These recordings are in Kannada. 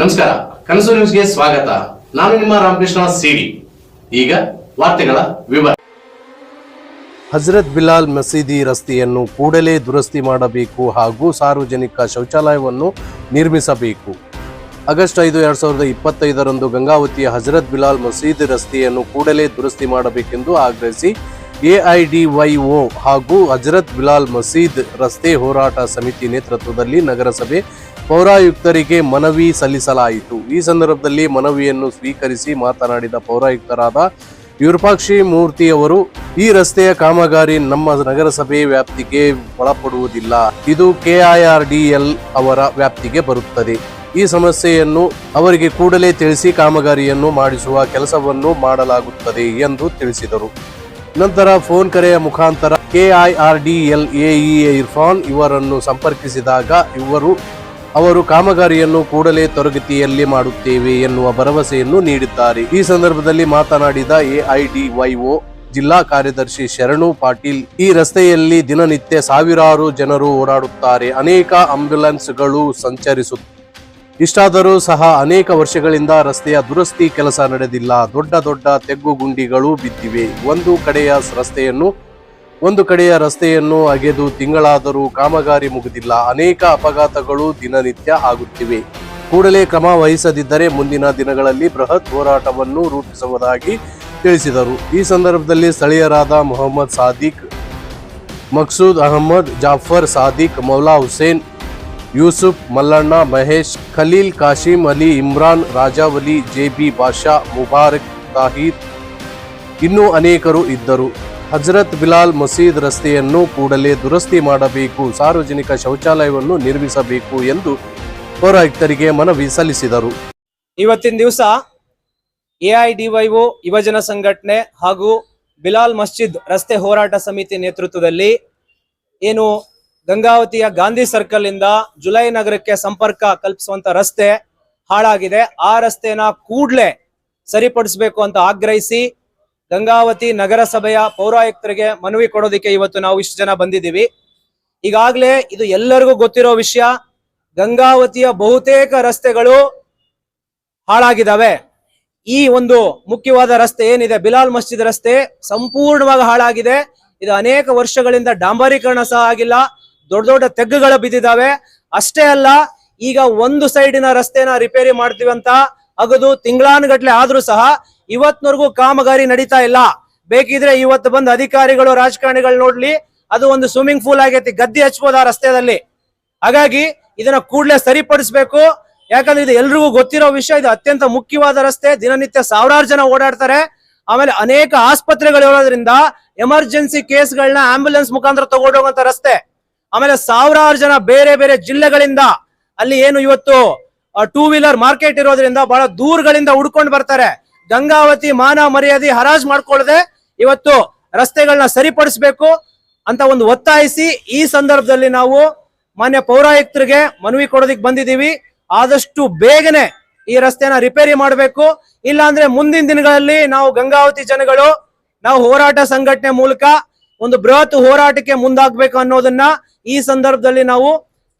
ನಮಸ್ಕಾರ, ಕನಸು ನ್ಯೂಸ್ಗೆ ಸ್ವಾಗತ. ನಾನು ನಿಮ್ಮ ರಾಮಕೃಷ್ಣ ಸಿಡಿ. ಈಗ ವಾರ್ತೆಗಳ ವಿವರ. ಹಜರತ್ ಬಿಲಾಲ್ ಮಸೀದಿ ರಸ್ತೆಯನ್ನು ಕೂಡಲೇ ದುರಸ್ತಿ ಮಾಡಬೇಕು ಹಾಗೂ ಸಾರ್ವಜನಿಕ ಶೌಚಾಲಯವನ್ನು ನಿರ್ಮಿಸಬೇಕು. ಆಗಸ್ಟ್ ಐದು, ಎರಡ್ ಸಾವಿರದ ಇಪ್ಪತ್ತೈದರಂದು ಗಂಗಾವತಿಯ ಹಜರತ್ ಬಿಲಾಲ್ ಮಸೀದಿ ರಸ್ತೆಯನ್ನು ಕೂಡಲೇ ದುರಸ್ತಿ ಮಾಡಬೇಕೆಂದು ಆಗ್ರಹಿಸಿ ಎಐಡಿವೈಒ ಹಾಗೂ ಹಜರತ್ ಬಿಲಾಲ್ ಮಸೀದ್ ರಸ್ತೆ ಹೋರಾಟ ಸಮಿತಿ ನೇತೃತ್ವದಲ್ಲಿ ನಗರಸಭೆ ಪೌರಾಯುಕ್ತರಿಗೆ ಮನವಿ ಸಲ್ಲಿಸಲಾಯಿತು. ಈ ಸಂದರ್ಭದಲ್ಲಿ ಮನವಿಯನ್ನು ಸ್ವೀಕರಿಸಿ ಮಾತನಾಡಿದ ಪೌರಾಯುಕ್ತರಾದ ವಿರೂಪಾಕ್ಷಿ ಮೂರ್ತಿ ಅವರು, ಈ ರಸ್ತೆಯ ಕಾಮಗಾರಿ ನಮ್ಮ ನಗರಸಭೆ ವ್ಯಾಪ್ತಿಗೆ ಒಳಪಡುವುದಿಲ್ಲ. ಇದು ಕೆಐಆರ್ಡಿಎಲ್ ಅವರ ವ್ಯಾಪ್ತಿಗೆ ಬರುತ್ತದೆ. ಈ ಸಮಸ್ಯೆಯನ್ನು ಅವರಿಗೆ ಕೂಡಲೇ ತಿಳಿಸಿ ಕಾಮಗಾರಿಯನ್ನು ಮಾಡಿಸುವ ಕೆಲಸವನ್ನು ಮಾಡಲಾಗುತ್ತದೆ ಎಂದು ತಿಳಿಸಿದರು. ನಂತರ ಫೋನ್ ಕರೆಯ ಮುಖಾಂತರ ಕೆಐಆರ್ಡಿಎಲ್ ಎಇ ಇರ್ಫಾನ್ ಇವರನ್ನು ಸಂಪರ್ಕಿಸಿದಾಗ ಇವರು ಅವರು ಕಾಮಗಾರಿಯನ್ನು ಕೂಡಲೇ ತರಗತಿಯಲ್ಲಿ ಮಾಡುತ್ತೇವೆ ಎನ್ನುವ ಭರವಸೆಯನ್ನು ನೀಡಿದ್ದಾರೆ. ಈ ಸಂದರ್ಭದಲ್ಲಿ ಮಾತನಾಡಿದ ಎಐಡಿವೈಒ ಜಿಲ್ಲಾ ಕಾರ್ಯದರ್ಶಿ ಶರಣು ಪಾಟೀಲ್, ಈ ರಸ್ತೆಯಲ್ಲಿ ದಿನನಿತ್ಯ ಸಾವಿರಾರು ಜನರು ಓಡಾಡುತ್ತಾರೆ, ಅನೇಕ ಆಂಬ್ಯುಲೆನ್ಸ್ಗಳು ಸಂಚರಿಸುತ್ತವೆ ಇಷ್ಟಾದರೂ ಸಹ ಅನೇಕ ವರ್ಷಗಳಿಂದ ರಸ್ತೆಯ ದುರಸ್ತಿ ಕೆಲಸ ನಡೆದಿಲ್ಲ. ದೊಡ್ಡ ದೊಡ್ಡ ತೆಗ್ಗು ಗುಂಡಿಗಳು ಬಿದ್ದಿವೆ. ಒಂದು ಕಡೆಯ ರಸ್ತೆಯನ್ನು ಒಂದು ಕಡೆಯ ರಸ್ತೆಯನ್ನು ಅಗೆದು ತಿಂಗಳಾದರೂ ಕಾಮಗಾರಿ ಮುಗಿದಿಲ್ಲ. ಅನೇಕ ಅಪಘಾತಗಳು ದಿನನಿತ್ಯ ಆಗುತ್ತಿವೆ. ಕೂಡಲೇ ಕ್ರಮ ವಹಿಸದಿದ್ದರೆ ಮುಂದಿನ ದಿನಗಳಲ್ಲಿ ಬೃಹತ್ ಹೋರಾಟವನ್ನು ರೂಪಿಸುವುದಾಗಿ ತಿಳಿಸಿದರು. ಈ ಸಂದರ್ಭದಲ್ಲಿ ಸ್ಥಳೀಯರಾದ ಮೊಹಮ್ಮದ್ ಸಾದಿಕ್, ಮಕ್ಸೂದ್ ಅಹಮದ್, ಜಾಫರ್ ಸಾದಿಕ್, ಮೌಲಾ ಹುಸೇನ್, ಯೂಸುಫ್ ಮಲ್ಲಣ್ಣ, ಮಹೇಶ್, ಖಲೀಲ್ ಕಾಶಿಂ, ಅಲಿ ಇಮ್ರಾನ್ ರಾಜಾವಲಿ ಜೆಬಿ ಬಾಷಾ, ಮುಬಾರಕ್ ತಾಹೀದ್ ಇನ್ನೂ ಅನೇಕರು ಇದ್ದರು. ಹಜರತ್ ಬಿಲಾಲ್ ಮಸೀದ್ ರಸ್ತೆಯನ್ನು ಕೂಡಲೇ ದುರಸ್ತಿ ಮಾಡಬೇಕು, ಸಾರ್ವಜನಿಕ ಶೌಚಾಲಯವನ್ನು ನಿರ್ಮಿಸಬೇಕು ಎಂದು ಪೌರಾಯುಕ್ತರಿಗೆ ಮನವಿ ಸಲ್ಲಿಸಿದರು. ಇವತ್ತಿನ ದಿವಸ ಎಐಡಿವೈಒ ಯುವಜನ ಸಂಘಟನೆ ಹಾಗೂ ಬಿಲಾಲ್ ಮಸ್ಜಿದ್ ರಸ್ತೆ ಹೋರಾಟ ಸಮಿತಿ ನೇತೃತ್ವದಲ್ಲಿ ಏನು ಗಂಗಾವತಿಯ ಗಾಂಧಿ ಸರ್ಕಲ್ ಇಂದ ಜುಲೈ ನಗರಕ್ಕೆ ಸಂಪರ್ಕ ಕಲ್ಪಿಸುವಂತ ರಸ್ತೆ ಹಾಳಾಗಿದೆ. ಆ ರಸ್ತೆನ ಕೂಡಲೇ ಸರಿಪಡಿಸಬೇಕು ಅಂತ ಆಗ್ರಹಿಸಿ ಗಂಗಾವತಿ ನಗರಸಭೆಯ ಪೌರಾಯುಕ್ತರಿಗೆ ಮನವಿ ಕೊಡೋದಿಕ್ಕೆ ಇವತ್ತು ನಾವು ಇಷ್ಟು ಜನ ಬಂದಿದ್ದೀವಿ. ಈಗಾಗಲೇ ಇದು ಎಲ್ಲರಿಗೂ ಗೊತ್ತಿರೋ ವಿಷಯ, ಗಂಗಾವತಿಯ ಬಹುತೇಕ ರಸ್ತೆಗಳು ಹಾಳಾಗಿದ್ದಾವೆ. ಈ ಒಂದು ಮುಖ್ಯವಾದ ರಸ್ತೆ ಏನಿದೆ, ಬಿಲಾಲ್ ಮಸ್ಜಿದ್ ರಸ್ತೆ ಸಂಪೂರ್ಣವಾಗಿ ಹಾಳಾಗಿದೆ. ಇದು ಅನೇಕ ವರ್ಷಗಳಿಂದ ಡಾಂಬರೀಕರಣ ಸಹ ಆಗಿಲ್ಲ, ದೊಡ್ಡ ದೊಡ್ಡ ತೆಗ್ಗುಗಳು ಬಿದ್ದಿದ್ದಾವೆ. ಅಷ್ಟೇ ಅಲ್ಲ, ಈಗ ಒಂದು ಸೈಡಿನ ರಸ್ತೆನ ರಿಪೇರಿ ಮಾಡ್ತೀವಿ ಅಂತ ಅಗದು ತಿಂಗಳಾನುಗಟ್ಲೆ ಆದ್ರೂ ಸಹ ಇವತ್ವರೆಗೂ ಕಾಮಗಾರಿ ನಡೀತಾ ಇಲ್ಲ. ಬೇಕಿದ್ರೆ ಇವತ್ತು ಬಂದು ಅಧಿಕಾರಿಗಳು, ರಾಜಕಾರಣಿಗಳು ನೋಡ್ಲಿ, ಅದು ಒಂದು ಸ್ವಿಮ್ಮಿಂಗ್ ಪೂಲ್ ಆಗೈತಿ, ಗದ್ದೆ ಹಚ್ಬೋದು ಆ ರಸ್ತೆದಲ್ಲಿ ಹಾಗಾಗಿ ಇದನ್ನ ಕೂಡಲೇ ಸರಿಪಡಿಸಬೇಕು. ಯಾಕಂದ್ರೆ ಇದು ಎಲ್ರಿಗೂ ಗೊತ್ತಿರೋ ವಿಷಯ, ಇದು ಅತ್ಯಂತ ಮುಖ್ಯವಾದ ರಸ್ತೆ. ದಿನನಿತ್ಯ ಸಾವಿರಾರು ಜನ ಓಡಾಡ್ತಾರೆ. ಆಮೇಲೆ ಅನೇಕ ಆಸ್ಪತ್ರೆಗಳು ಇರೋದ್ರಿಂದ ಎಮರ್ಜೆನ್ಸಿ ಕೇಸ್ಗಳನ್ನ ಆಂಬ್ಯುಲೆನ್ಸ್ ಮುಖಾಂತರ ತಗೊಂಡೋಗುವಂತ ರಸ್ತೆ. ಆಮೇಲೆ ಸಾವಿರಾರು ಜನ ಬೇರೆ ಬೇರೆ ಜಿಲ್ಲೆಗಳಿಂದ ಅಲ್ಲಿ ಏನು ಇವತ್ತು ಟೂ ವೀಲರ್ ಮಾರ್ಕೆಟ್ ಇರೋದ್ರಿಂದ ಬಹಳ ದೂರಗಳಿಂದ ಹುಡ್ಕೊಂಡು ಬರ್ತಾರೆ. ಗಂಗಾವತಿ ಮಾನ ಮರ್ಯಾದೆ ಹರಾಜ್ ಮಾಡ್ಕೊಳ್ಳದೆ ಇವತ್ತು ರಸ್ತೆಗಳನ್ನ ಸರಿಪಡಿಸಬೇಕು ಅಂತ ಒಂದು ಒತ್ತಾಯಿಸಿ ಈ ಸಂದರ್ಭದಲ್ಲಿ ನಾವು ಮಾನ್ಯ ಪೌರಾಯುಕ್ತರಿಗೆ ಮನವಿ ಕೊಡೋದಿಕ್ ಬಂದಿದ್ದೀವಿ. ಆದಷ್ಟು ಬೇಗನೆ ಈ ರಸ್ತೆನ ರಿಪೇರಿ ಮಾಡಬೇಕು. ಇಲ್ಲ ಅಂದ್ರೆ ಮುಂದಿನ ದಿನಗಳಲ್ಲಿ ನಾವು ಗಂಗಾವತಿ ಜನಗಳು, ನಾವು ಹೋರಾಟ ಸಂಘಟನೆ ಮೂಲಕ ಒಂದು ಬೃಹತ್ ಹೋರಾಟಕ್ಕೆ ಮುಂದಾಗಬೇಕು ಅನ್ನೋದನ್ನ ಈ ಸಂದರ್ಭದಲ್ಲಿ ನಾವು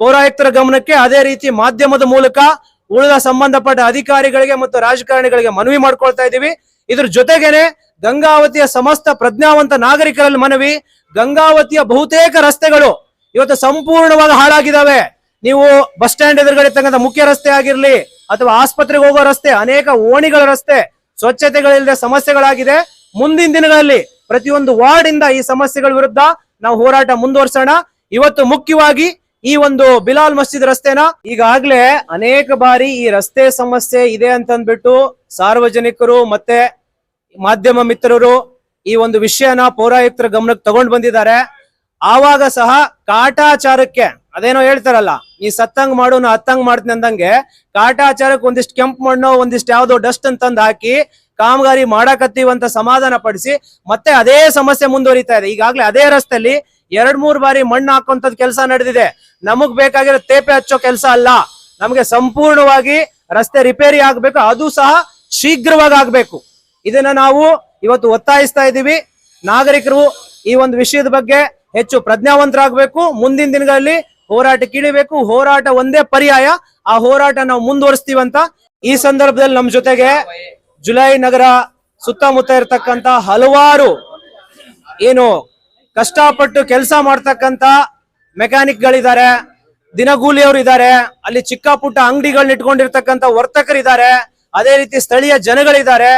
ಪೌರಾಯುಕ್ತರ ಗಮನಕ್ಕೆ ಅದೇ ರೀತಿ ಮಾಧ್ಯಮದ ಮೂಲಕ ಉಳಿದ ಸಂಬಂಧಪಟ್ಟ ಅಧಿಕಾರಿಗಳಿಗೆ ಮತ್ತು ರಾಜಕಾರಣಿಗಳಿಗೆ ಮನವಿ ಮಾಡ್ಕೊಳ್ತಾ ಇದ್ದೀವಿ. ಇದ್ರ ಜೊತೆಗೇನೆ ಗಂಗಾವತಿಯ ಸಮಸ್ತ ಪ್ರಜ್ಞಾವಂತ ನಾಗರಿಕರಲ್ಲಿ ಮನವಿ, ಗಂಗಾವತಿಯ ಬಹುತೇಕ ರಸ್ತೆಗಳು ಇವತ್ತು ಸಂಪೂರ್ಣವಾಗಿ ಹಾಳಾಗಿದ್ದಾವೆ. ನೀವು ಬಸ್ ಸ್ಟ್ಯಾಂಡ್ ಎದುರುಗಡೆ ತಕ್ಕಂತ ಮುಖ್ಯ ರಸ್ತೆ ಆಗಿರ್ಲಿ ಅಥವಾ ಆಸ್ಪತ್ರೆಗೆ ಹೋಗೋ ರಸ್ತೆ, ಅನೇಕ ಓಣಿಗಳ ರಸ್ತೆ, ಸ್ವಚ್ಛತೆಗಳಿಲ್ಲದೆ ಸಮಸ್ಯೆಗಳಾಗಿದೆ. ಮುಂದಿನ ದಿನಗಳಲ್ಲಿ ಪ್ರತಿಯೊಂದು ವಾರ್ಡ್ ಇಂದ ಈ ಸಮಸ್ಯೆಗಳ ವಿರುದ್ಧ ನಾವು ಹೋರಾಟ ಮುಂದುವರ್ಸೋಣ. ಇವತ್ತು ಮುಖ್ಯವಾಗಿ ಈ ಒಂದು ಬಿಲಾಲ್ ಮಸ್ಜಿದ್ ರಸ್ತೆನ? ಈಗಾಗ್ಲೇ ಅನೇಕ ಬಾರಿ ಈ ರಸ್ತೆ ಸಮಸ್ಯೆ ಇದೆ ಅಂತಂದ್ಬಿಟ್ಟು ಸಾರ್ವಜನಿಕರು ಮತ್ತೆ ಮಾಧ್ಯಮ ಮಿತ್ರರು ಈ ಒಂದು ವಿಷಯನ ಪೌರಾಯುಕ್ತರ ಗಮನಕ್ಕೆ ತಗೊಂಡ್ ಬಂದಿದ್ದಾರೆ. ಆವಾಗ ಸಹ ಕಾಟಾಚಾರಕ್ಕೆ, ಅದೇನೋ ಹೇಳ್ತಾರಲ್ಲ ಈ ಸತ್ತಂಗ್ ಮಾಡು, ನಾ ಹತ್ತಂಗ್ ಮಾಡ್ತೀನಿ ಅಂದಂಗೆ ಕಾಟಾಚಾರಕ್ಕೆ ಒಂದಿಷ್ಟು ಕೆಂಪು ಮಣ್ಣು, ಒಂದಿಷ್ಟು ಯಾವ್ದೋ ಡಸ್ಟ್ ಅಂತಂದು ಹಾಕಿ ಕಾಮಗಾರಿ ಮಾಡಕತ್ತೀವಂತ ಸಮಾಧಾನ ಪಡಿಸಿ ಮತ್ತೆ ಅದೇ ಸಮಸ್ಯೆ ಮುಂದುವರಿತಾ ಇದೆ. ಈಗಾಗಲೇ ಅದೇ ರಸ್ತೆಯಲ್ಲಿ ಎರಡ್ ಮೂರ್ ಬಾರಿ ಮಣ್ಣು ಹಾಕುವಂತದ್ ಕೆಲಸ ನಡೆದಿದೆ. ನಮಗ್ ಬೇಕಾಗಿರೋ ತೇಪೆ ಹಚ್ಚೋ ಕೆಲಸ ಅಲ್ಲ. ನಮಗೆ ಸಂಪೂರ್ಣವಾಗಿ ರಸ್ತೆ ರಿಪೇರಿ ಆಗ್ಬೇಕು. ಅದು ಸಹ ಶೀಘ್ರವಾಗಿ ಆಗ್ಬೇಕು. ಇದನ್ನ ನಾವು ಇವತ್ತು ಒತ್ತಾಯಿಸ್ತಾ ಇದ್ದೀವಿ. ನಾಗರಿಕರು ಈ ಒಂದು ವಿಷಯದ ಬಗ್ಗೆ ಹೆಚ್ಚು ಪ್ರಜ್ಞಾವಂತರಾಗಬೇಕು. ಮುಂದಿನ ದಿನಗಳಲ್ಲಿ ಹೋರಾಟ ಕೀಳಬೇಕು. ಹೋರಾಟ ಒಂದೇ ಪರ್ಯಾಯ. ಆ ಹೋರಾಟ ನಾವು ಮುಂದುವರಿಸ್ತೀವಂತ ಈ ಸಂದರ್ಭದಲ್ಲಿ ನಮ್ಮ ಜೊತೆಗೆ ಜುಲೈ ನಗರ ಸುತ್ತಮುತ್ತ ಇರತಕ್ಕಂತ ಹಲವಾರು ಏನು ಕಷ್ಟಪಟ್ಟು ಕೆಲಸ ಮಾಡ್ತಕ್ಕಂತ ಮೆಕ್ಯಾನಿಕ್ ಗಳಿದ್ದಾರೆ ದಿನಗೂಲಿಯವರು ಇದ್ದಾರೆ ಅಲ್ಲಿ ಚಿಕ್ಕ ಪುಟ್ಟ ಅಂಗಡಿಗಳನ್ನ ಇಟ್ಕೊಂಡಿರ್ತಕ್ಕಂಥ ವರ್ತಕರಿದ್ದಾರೆ, ಅದೇ ರೀತಿ ಸ್ಥಳೀಯ ಜನಗಳಿದ್ದಾರೆ.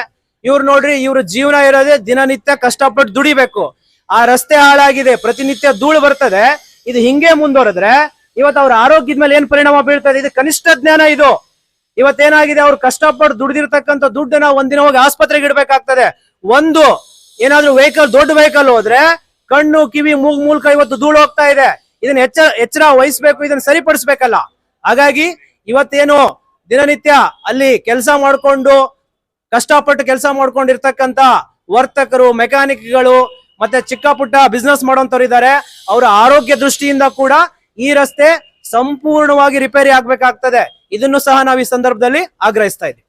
ಇವ್ರು ನೋಡ್ರಿ, ಇವ್ರ ಜೀವನ ಇರೋದೇ ದಿನನಿತ್ಯ ಕಷ್ಟಪಟ್ಟು ದುಡಿಬೇಕು. ಆ ರಸ್ತೆ ಹಾಳಾಗಿದೆ, ಪ್ರತಿನಿತ್ಯ ಧೂಳು ಬರ್ತದೆ. ಇದು ಹಿಂಗೆ ಮುಂದುವರೆದ್ರೆ ಇವತ್ತು ಅವ್ರ ಆರೋಗ್ಯದ ಮೇಲೆ ಏನ್ ಪರಿಣಾಮ ಬೀಳ್ತದೆ ಇದು? ಕನಿಷ್ಠ ಜ್ಞಾನ ಇದು. ಇವತ್ತೇನಾಗಿದೆ, ಅವ್ರು ಕಷ್ಟಪಟ್ಟು ದುಡ್ದಿರ್ತಕ್ಕಂಥ ದುಡ್ಡನ್ನ ಒಂದಿನ ಹೋಗಿ ಆಸ್ಪತ್ರೆಗೆ ಇಡ್ಬೇಕಾಗ್ತದೆ. ಒಂದು, ಏನಾದ್ರೂ ವೆಹಿಕಲ್, ದೊಡ್ಡ ವೆಹಿಕಲ್ ಹೋದ್ರೆ ಕಣ್ಣು, ಕಿವಿ, ಮೂಗ್, ಮೂಲಕ ಇವತ್ತು ಧೂಳು ಹೋಗ್ತಾ ಇದೆ. ಇದನ್ನ ಎಚ್ಚರ ಎಚ್ಚರ ವಹಿಸ್ಬೇಕು, ಇದನ್ನ ಸರಿಪಡಿಸ್ಬೇಕಲ್ಲ. ಹಾಗಾಗಿ ಇವತ್ತೇನು ದಿನನಿತ್ಯ ಅಲ್ಲಿ ಕೆಲಸ ಮಾಡಿಕೊಂಡು, ಕಷ್ಟಪಟ್ಟು ಕೆಲಸ ಮಾಡ್ಕೊಂಡಿರ್ತಕ್ಕಂತ ವರ್ತಕರು, ಮೆಕ್ಯಾನಿಕ್ಗಳು, ಮತ್ತೆ ಚಿಕ್ಕ ಪುಟ್ಟ ಬಿಸ್ನೆಸ್ ಮಾಡೋಂಥವ್ರು ಇದ್ದಾರೆ. ಅವರ ಆರೋಗ್ಯ ದೃಷ್ಟಿಯಿಂದ ಕೂಡ ಈ ರಸ್ತೆ ಸಂಪೂರ್ಣವಾಗಿ ರಿಪೇರಿ ಆಗ್ಬೇಕಾಗ್ತದೆ. ಇದನ್ನು ಸಹ ನಾವು ಈ ಸಂದರ್ಭದಲ್ಲಿ ಆಗ್ರಹಿಸ್ತಾ ಇದ್ದೀವಿ.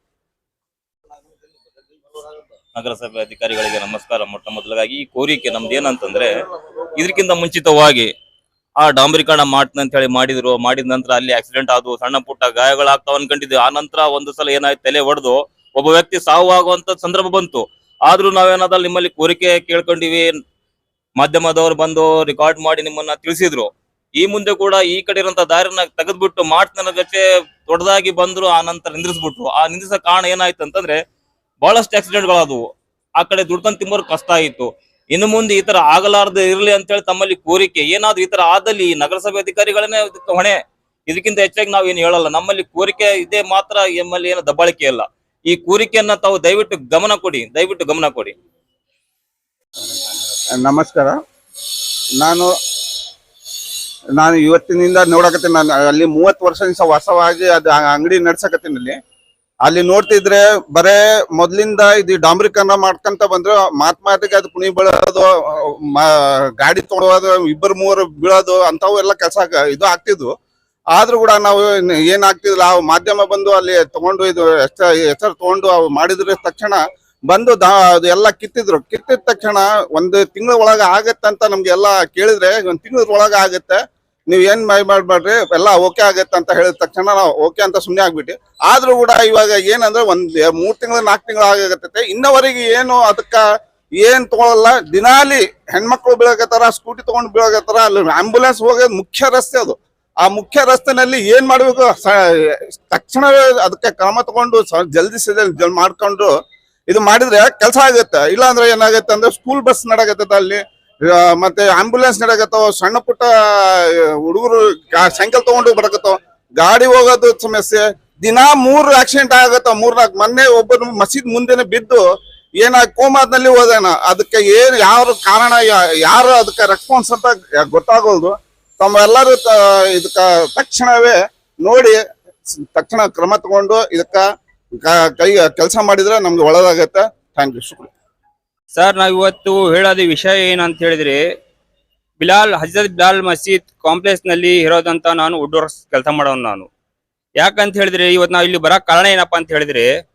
ನಗರಸಭೆ ಅಧಿಕಾರಿಗಳಿಗೆ ನಮಸ್ಕಾರ. ಮೊಟ್ಟ ಮೊದಲಾಗಿ ಈ ಕೋರಿಕೆ ನಮ್ದು ಏನಂತಂದ್ರೆ, ಇದಕ್ಕಿಂತ ಮುಂಚಿತವಾಗಿ ಆ ಡಾಂಬರೀಕರಣ ಮಾಡ್ತೀನಿ ಅಂತ ಹೇಳಿ ಮಾಡಿದ್ರು. ಮಾಡಿದ ನಂತರ ಅಲ್ಲಿ ಆಕ್ಸಿಡೆಂಟ್ ಆದವು. ಸಣ್ಣ ಪುಟ್ಟ ಗಾಯಗಳಾಗ್ತಾವ ಅನ್ಕೊಂಡಿದ್ವಿ. ಆ ನಂತರ ಒಂದು ಸಲ ಏನಾಯ್ತು, ತಲೆ ಹೊಡೆದು ಒಬ್ಬ ವ್ಯಕ್ತಿ ಸಾವು ಆಗುವಂತ ಸಂದರ್ಭ ಬಂತು. ಆದ್ರೂ ನಾವೇನಾದ್ರೂ ನಿಮ್ಮಲ್ಲಿ ಕೋರಿಕೆ ಕೇಳ್ಕೊಂಡಿವಿ. ಮಾಧ್ಯಮದವರು ಬಂದು ರೆಕಾರ್ಡ್ ಮಾಡಿ ನಿಮ್ಮನ್ನ ತಿಳಿಸಿದ್ರು. ಈ ಮುಂದೆ ಕೂಡ ಈ ಕಡೆ ಇರುವಂತ ದಾರಿನ ತೆಗೆದ್ಬಿಟ್ಟು ಮಾಡ್ತಿನ ಗಚ್ಚೆ ದೊಡ್ಡದಾಗಿ ಬಂದ್ರು. ಆ ನಂತರ ನಿಂದ್ರಿಸ್ಬಿಟ್ರು. ಆ ನಿಂದ್ರಿಸ ಕಾರಣ ಏನಾಯ್ತು ಅಂತಂದ್ರೆ ಬಹಳಷ್ಟು ಆಕ್ಸಿಡೆಂಟ್ ಗಳಾದವು ಆ ಕಡೆ ದುಡ್ಕೊಂಡು ತಿಂಬೋರ್ ಕಷ್ಟ ಆಯಿತು. ಇನ್ನು ಮುಂದೆ ಈ ತರ ಆಗಲಾರ್ದೆ ಇರಲಿ ಅಂತ ಹೇಳಿ ತಮ್ಮಲ್ಲಿ ಕೋರಿಕೆ. ಏನಾದ್ರು ಈ ತರ ಆದಲ್ಲಿ ನಗರಸಭೆ ಅಧಿಕಾರಿಗಳನ್ನೇ ಹೊಣೆ. ಇದಕ್ಕಿಂತ ಹೆಚ್ಚಾಗಿ ನಾವು ಏನು ಹೇಳಲ್ಲ. ನಮ್ಮಲ್ಲಿ ಕೋರಿಕೆ ಇದೆ ಮಾತ್ರ, ನಮ್ಮಲ್ಲಿ ಏನು ದಬ್ಬಾಳಿಕೆ ಇಲ್ಲ. ಈ ಕೋರಿಕೆಯನ್ನ ತಾವು ದಯವಿಟ್ಟು ಗಮನ ಕೊಡಿ. ದಯವಿಟ್ಟು ಗಮನ ಕೊಡಿ. ನಮಸ್ಕಾರ. ನಾನು ನಾನು ಇವತ್ತಿನಿಂದ ನೋಡಕತ್ತೀನಿ. ನಾನು ಅಲ್ಲಿ ಮೂವತ್ತು ವರ್ಷದಿಂದ ವಾಸವಾಗಿ ಅದು ಅಂಗಡಿ ನಡ್ಸಕತ್ತೀನಿ ಅಲ್ಲಿ ಅಲ್ಲಿ ನೋಡ್ತಿದ್ರೆ ಬರೇ ಮೊದ್ಲಿಂದ ಇದು ಡಾಂಬರೀಕರಣ ಮಾಡ್ಕೊಂತ ಬಂದ್ರೆ ಮಾತ್ ಮಾತಿಗೆ ಅದು ಕುಣಿ ಬೀಳೋದು ಗಾಡಿ ತೊಗೊಳೋದು, ಇಬ್ಬರು ಮೂವರು ಬೀಳೋದು ಅಂತವು ಎಲ್ಲ ಕೆಲಸ ಇದು ಆಗ್ತಿದ್ವು. ಆದ್ರೂ ಕೂಡ ನಾವು ಏನ್- ಆಗ್ತಿದ್ರು ಆ ಮಾಧ್ಯಮ ಬಂದು ಅಲ್ಲಿ ತಗೊಂಡು ಇದು ಹೆಸರು ತಗೊಂಡು ಅವು ಮಾಡಿದ್ರ ತಕ್ಷಣ ಬಂದು ಅದು ಎಲ್ಲ ಕಿತ್ತಿದ್ರು. ಕಿತ್ತಿದ ತಕ್ಷಣ ಒಂದು ತಿಂಗಳ ಒಳಗ ಆಗತ್ತೆ ಅಂತ ನಮ್ಗೆ ಎಲ್ಲ ಕೇಳಿದ್ರೆ, ಒಂದ್ ತಿಂಗಳ ಒಳಗ ಆಗತ್ತೆ. ನೀವ್ ಏನ್ ಮೈ ಮಾಡ್ಬೇಡ್ರಿ ಎಲ್ಲ ಓಕೆ ಆಗತ್ತೆ ಅಂತ ಹೇಳಿದ ತಕ್ಷಣ ನಾವು ಓಕೆ ಅಂತ ಸುಮ್ಮನೆ ಆಗ್ಬಿಟ್ಟು. ಆದ್ರೂ ಕೂಡ ಇವಾಗ ಏನಂದ್ರೆ ಒಂದ್ ಮೂರ್ ತಿಂಗಳ ನಾಲ್ಕು ತಿಂಗಳ ಆಗತ್ತೆ ಇನ್ನವರೆಗೆ ಏನು ಅದಕ್ಕ ಏನ್ ತಗೊಳಲ್ಲ. ದಿನಾಲಿ ಹೆಣ್ಮಕ್ಳು ಬೀಳಕತ್ತಾರ ಸ್ಕೂಟಿ ತಗೊಂಡ್ ಬೀಳಕತ್ತಾರ, ಅಲ್ಲಿ ಆಂಬುಲೆನ್ಸ್ ಹೋಗೋದು ಮುಖ್ಯ ರಸ್ತೆ ಅದು. ಆ ಮುಖ್ಯ ರಸ್ತೆನಲ್ಲಿ ಏನ್ ಮಾಡ್ಬೇಕು? ತಕ್ಷಣ ಅದಕ್ಕೆ ಕ್ರಮ ತಗೊಂಡು ಜಲ್ದಿ ಮಾಡ್ಕೊಂಡು ಇದು ಮಾಡಿದ್ರೆ ಕೆಲಸ ಆಗುತ್ತೆ. ಇಲ್ಲ ಅಂದ್ರೆ ಏನಾಗುತ್ತೆ ಅಂದ್ರೆ ಸ್ಕೂಲ್ ಬಸ್ ನಡಕತ್ತದ ಅಲ್ಲಿ. ಮತ್ತೆ ಆಂಬುಲೆನ್ಸ್ ನಡಕತ್ತಾವ ಸಣ್ಣ ಪುಟ್ಟ ಹುಡುಗರು ಸೈಕಲ್ ತಗೊಂಡು ಬರಕತ್ತಾವ. ಗಾಡಿ ಹೋಗೋದು ಸಮಸ್ಯೆ. ದಿನಾ ಮೂರು ಆಕ್ಸಿಡೆಂಟ್ ಆಗತ್ತಾವ ಮೂರ್ನಾಲ್ಕು. ಮೊನ್ನೆ ಒಬ್ಬರು ಮಸೀದ್ ಮುಂದೆನೆ ಬಿದ್ದು ಏನ ಕೋಮಾದಲ್ಲಿ ಹೋದಾನ. ಅದಕ್ಕೆ ಏನ್ ಯಾರು ಕಾರಣ ಯಾರು ಅದಕ್ಕೆ ರೆಸ್ಪಾನ್ಸ್ ಅಂತ ಗೊತ್ತಾಗೋದು ತಮ್ಮೆಲ್ಲರೂ ಇದಕ್ಕ ತಕ್ಷಣವೇ ನೋಡಿ, ತಕ್ಷಣ ಕ್ರಮ ತಗೊಂಡು ಇದಕ್ಕ ಕೈ ಕೆಲಸ ಮಾಡಿದ್ರೆ ನಮ್ಗೆ ಒಳ್ಳೇದಾಗತ್ತೆ. Thank you ಶುಕ್ರಿಯ. ಸರ್ ನಾವು ಇವತ್ತು ಹೇಳೋದು ವಿಷಯ ಏನಂತ ಹೇಳಿದ್ರೆ, ಬಿಲಾಲ್, ಹಜರತ್ ಬಿಲಾಲ್ ಮಸೀದ್ ಕಾಂಪ್ಲೆಕ್ಸ್ನಲ್ಲಿ ಇರೋದಂತ ನಾನು ವುಡ್ವರ್ಕ್ಸ್ ಕೆಲಸ ಮಾಡೋನು ನಾನು. ಯಾಕಂತ ಹೇಳಿದ್ರೆ ಇವತ್ತು ನಾವು ಇಲ್ಲಿ ಬರಕ್ ಕಾರಣ ಏನಪ್ಪಾ ಅಂತ ಹೇಳಿದ್ರೆ,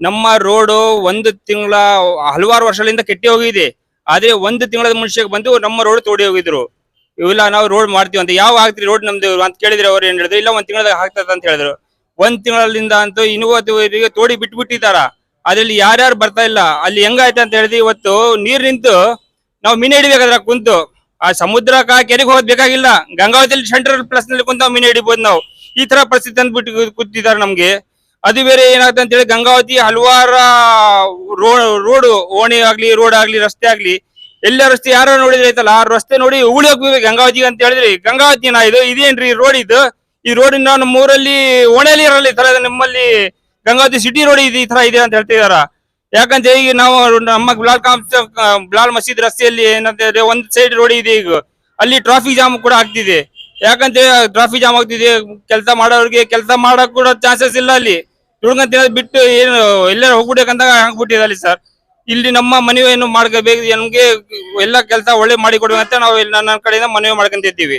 ನಮ್ಮ ರೋಡು ಒಂದು ತಿಂಗಳ, ಹಲವಾರು ವರ್ಷಗಳಿಂದ ಕೆಟ್ಟಿ ಹೋಗಿದೆ. ಆದ್ರೆ ಒಂದು ತಿಂಗಳ ಮುಂಚೆಗೆ ಬಂದು ನಮ್ಮ ರೋಡ್ ತೋಡಿ ಹೋಗಿದ್ರು. ಇವೆಲ್ಲ ನಾವು ರೋಡ್ ಮಾಡ್ತೀವಿ ಅಂತ. ಯಾವ ಆಗ್ತೀರಿ ರೋಡ್ ನಮ್ದು ಅಂತ ಕೇಳಿದ್ರೆ ಅವ್ರು ಏನ್ ಹೇಳಿದ್ರು, ಇಲ್ಲ ಒಂದ್ ತಿಂಗಳದಾಗ ಆಗ್ತದ ಅಂತ ಹೇಳಿದ್ರು. ಒಂದ್ ತಿಂಗಳಿಂದ ಅಂತೂ ಇನ್ನೂ ತೋಡಿ ಬಿಟ್ಬಿಟ್ಟಿದಾರ. ಅದ್ರಲ್ಲಿ ಯಾರ್ಯಾರು ಬರ್ತಾ ಇಲ್ಲ. ಅಲ್ಲಿ ಹೆಂಗಾಯ್ತು ಅಂತ ಹೇಳಿದ್ರೆ ಇವತ್ತು ನೀರ್ ನಿಂತು ನಾವು ಮೀನು ಹಿಡಿಬೇಕಾದ್ರ ಕುಂತು, ಆ ಸಮುದ್ರಕ್ಕ ಕೆರೆಗೆ ಹೋಗೋದ್ ಬೇಕಾಗಿಲ್ಲ. ಗಂಗಾವತಿಯಲ್ಲಿ ಸೆಂಟ್ರಲ್ ಪ್ಲಸ್ನಲ್ಲಿ ಕುಂತ ಮೀನು ಹಿಡಿಬಹುದು ನಾವು. ಈ ತರ ಪರಿಸ್ಥಿತಿ ಅಂದ್ಬಿಟ್ಟು ಕೂತಿದ್ದಾರೆ ನಮ್ಗೆ. ಅದು ಬೇರೆ ಏನಾಗುತ್ತೆ ಅಂತ ಹೇಳಿ ಗಂಗಾವತಿ ಹಲವಾರು ರೋಡ್, ಓಣಿ ಆಗ್ಲಿ, ರೋಡ್ ಆಗ್ಲಿ, ರಸ್ತೆ ಆಗ್ಲಿ, ಎಲ್ಲ ರಸ್ತೆ ಯಾರು ನೋಡಿದ್ರೆ ಐತಲ್ಲ ಆ ರಸ್ತೆ ನೋಡಿ ಉಳಿ ಹೋಗ್ಬೇಕು ಗಂಗಾವತಿಗೆ ಅಂತ ಹೇಳಿದ್ರಿ, ಗಂಗಾವತಿ ನಾ ಇದು, ಇದೇನ್ರಿ ರೋಡ್ ಇದು? ಈ ರೋಡಿನ ನಮ್ಮ ಊರಲ್ಲಿ ಓಣೆಯಲ್ಲಿ ಇರಲ್ಲ ಈ ತರ ನಮ್ಮಲ್ಲಿ ಗಂಗಾವತಿ ಸಿಟಿ ರೋಡ್ ಇದೆ ಈ ತರ ಇದೆ ಅಂತ ಹೇಳ್ತಿದಾರ ಯಾಕಂತ ಈಗ ನಾವು ನಮ್ಮ ಬಿಲಾಲ್ ಕಾಂಪ್ಸ್ ಬಿಲಾಲ್ ಮಸೀದ್ ರಸ್ತೆಯಲ್ಲಿ ಏನಂತ ಹೇಳಿದ್ರೆ ಒಂದ್ ಸೈಡ್ ರೋಡ್ ಇದೆ ಈಗ. ಅಲ್ಲಿ ಟ್ರಾಫಿಕ್ ಜಾಮ್ ಕೂಡ ಆಗ್ತಿದೆ. ಯಾಕಂತ ಟ್ರಾಫಿಕ್ ಜಾಮ್ ಆಗ್ತಿದೆ, ಕೆಲಸ ಮಾಡೋರಿಗೆ ಕೆಲಸ ಮಾಡಕ್ ಕೂಡ ಚಾನ್ಸಸ್ ಇಲ್ಲ ಅಲ್ಲಿ. ದುಡ್ಕೊಂಡ್ ತಿನ್ನೋದ್ ಬಿಟ್ಟು ಏನು, ಎಲ್ಲರ ಹೋಗ್ಬಿಡ್ಬೇಕಂತ ಹಾಕ್ಬಿಟ್ಟಿದೆ ಅಲ್ಲಿ ಸರ್ ಇಲ್ಲಿ ನಮ್ಮ ಮನವಿಯನ್ನು ಮಾಡ್ಕೋಬೇಕು, ನಮ್ಗೆ ಎಲ್ಲ ಕೆಲಸ ಒಳ್ಳೆ ಮಾಡಿ ಕೊಡ್ಬೇಕಂತ ನಾವು ನನ್ನ ಕಡೆಯಿಂದ ಮನವಿ ಮಾಡ್ಕೊಂತಿದ್ದೀವಿ.